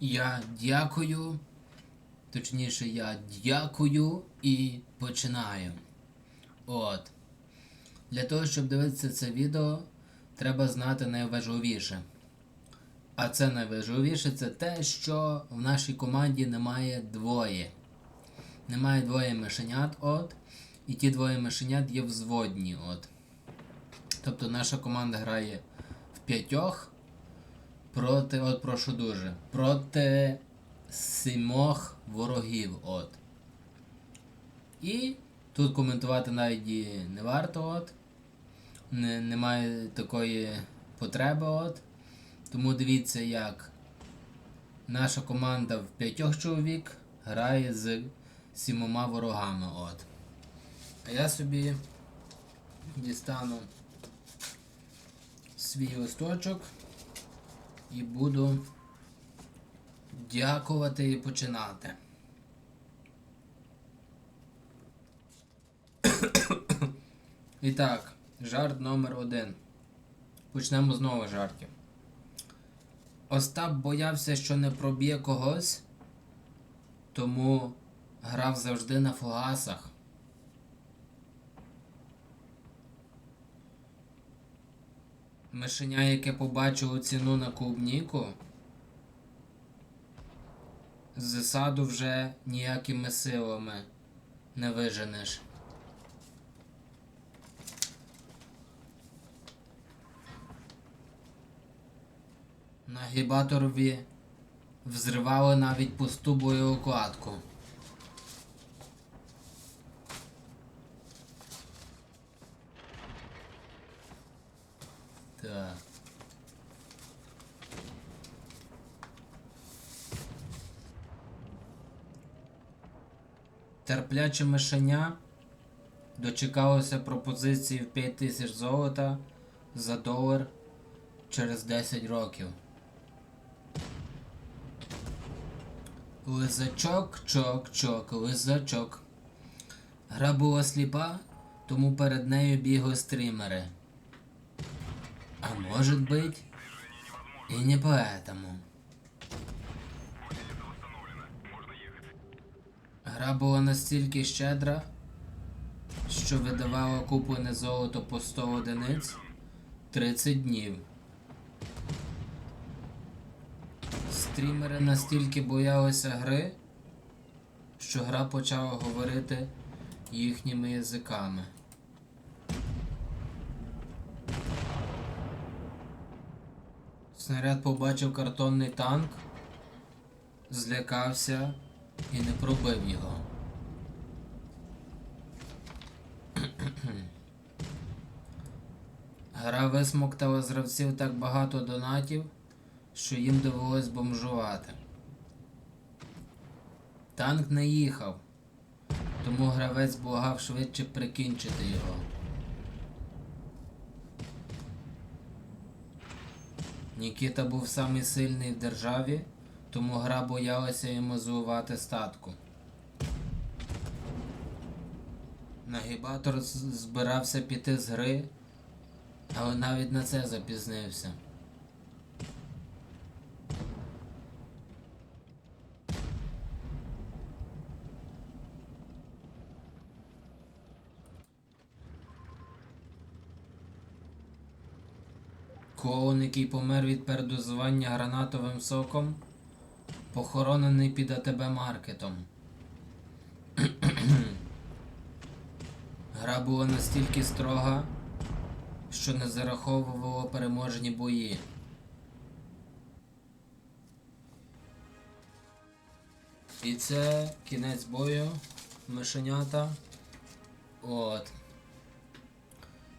Я дякую. Точніше, я дякую і починаю. От. Для того, щоб дивитися це відео, треба знати найважливіше. А це найважливіше це те, що в нашій команді немає двоє. Немає двоє мишенят, от. І ті двоє мишенят є взводні, от. Тобто наша команда грає в п'ятьох проти, от прошу дуже, проти сімох ворогів, от. І тут коментувати навіть не варто, от. Не, немає такої потреби, от. Тому дивіться, як наша команда в п'ятьох чоловік грає з сімома ворогами, от. А я собі дістану свій листочок і буду дякувати і починати. І так, жарт номер один. Почнемо знову жартів. Остап боявся, що не проб'є когось, тому грав завжди на фугасах. Мишеня, яке побачило ціну на клубніку, з саду вже ніякими силами не виженеш. Нагібаторові взривали навіть пусту боєукладку. Так. Мишеня дочекалося пропозиції в 5 тисяч золота за долар через 10 років. Лизачок, чок, чок, лизачок. Гра була сліпа, тому перед нею бігли стрімери. Может быть и не поэтому. Гра була настільки щедра, що видавала куплене золото по 100 одиниць 30 днів. Стрімери настільки боялися гри, що гра почала говорити їхніми язиками. Снаряд побачив картонний танк, злякався і не пробив його. Гра висмоктала з гравців так багато донатів, що їм довелось бомжувати. Танк не їхав, тому гравець благав швидше прикінчити його. Нікіта був самий сильний в державі, тому гра боялася йому зливати статку. Нагібатор збирався піти з гри, але навіть на це запізнився. Клоун, який помер від передозування гранатовим соком, похоронений під АТБ маркетом. Гра була настільки строга, що не зараховувало переможні бої. І це кінець бою, мишенята. От.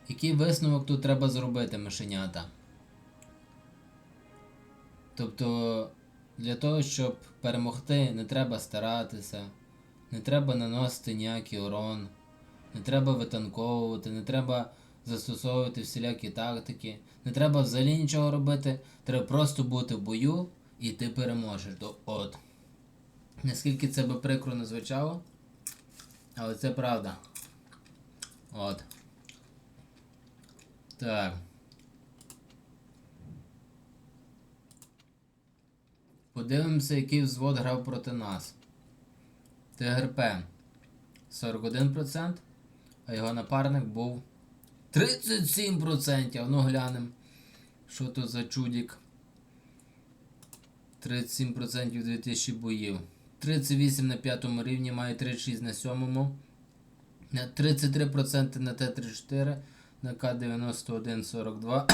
Який висновок тут треба зробити, мишенята? Тобто, для того, щоб перемогти, не треба старатися, не треба наносити ніякий урон, не треба витанковувати, не треба застосовувати всілякі тактики, не треба взагалі нічого робити, треба просто бути в бою і ти переможеш. От. Наскільки це би прикро не звучало, але це правда. От. Так. Подивимося, який взвод грав проти нас. ТГРП 41%, а його напарник був 37%. Ну глянем. Що то за чудік? 37% 2000 боїв. 38 на п'ятому рівні, має 36 на сьомому. На 33% на Т-34, на К-91-42.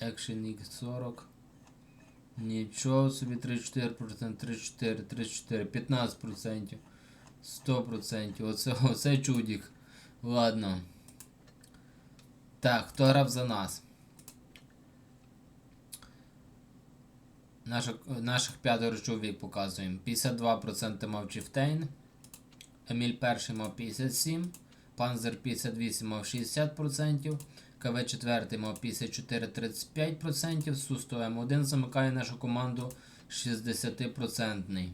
Action X40. Нічого собі 34%, 34, 34, 15%, 100%. Оце, оце чудік. Ладно. Так, хто грав за нас? Наших, наших п'ятеро чоловік показуємо. 52% мав Чифтейн. Еміль перший мав 57, Панзер 58 мав 60%, КВ 4 мав 54-35%, Су-100 М1 замикає нашу команду 60%.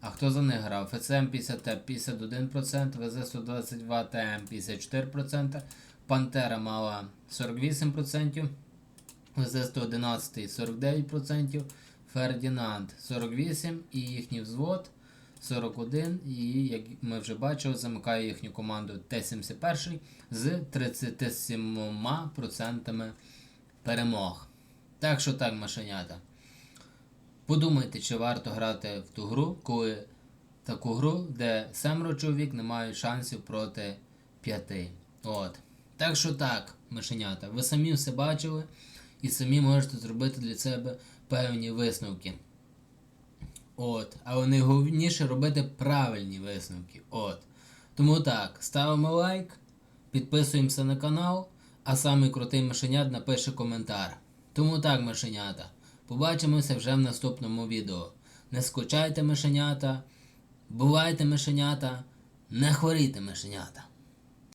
А хто за них грав? ФЦМ 50 Т 51%, ВЗ-122 ТМ 54%, Пантера мала 48%, ВЗ-111 49%, Фердінанд 48% і їхній взвод 41 і, як ми вже бачили, замикає їхню команду Т-71 з 37% перемог. Так що так, машенята. Подумайте, чи варто грати в ту гру, коли таку гру, де семеро чоловік не мають шансів проти п'яти. От. Так що так, мишенята, ви самі все бачили і самі можете зробити для себе певні висновки. От. Але найголовніше робити правильні висновки. От. Тому так, ставимо лайк, підписуємося на канал, а самий крутий мишенят напише коментар. Тому так, мишенята. Побачимося вже в наступному відео. Не скучайте мишенята, бувайте мишенята, не хворійте мишенята.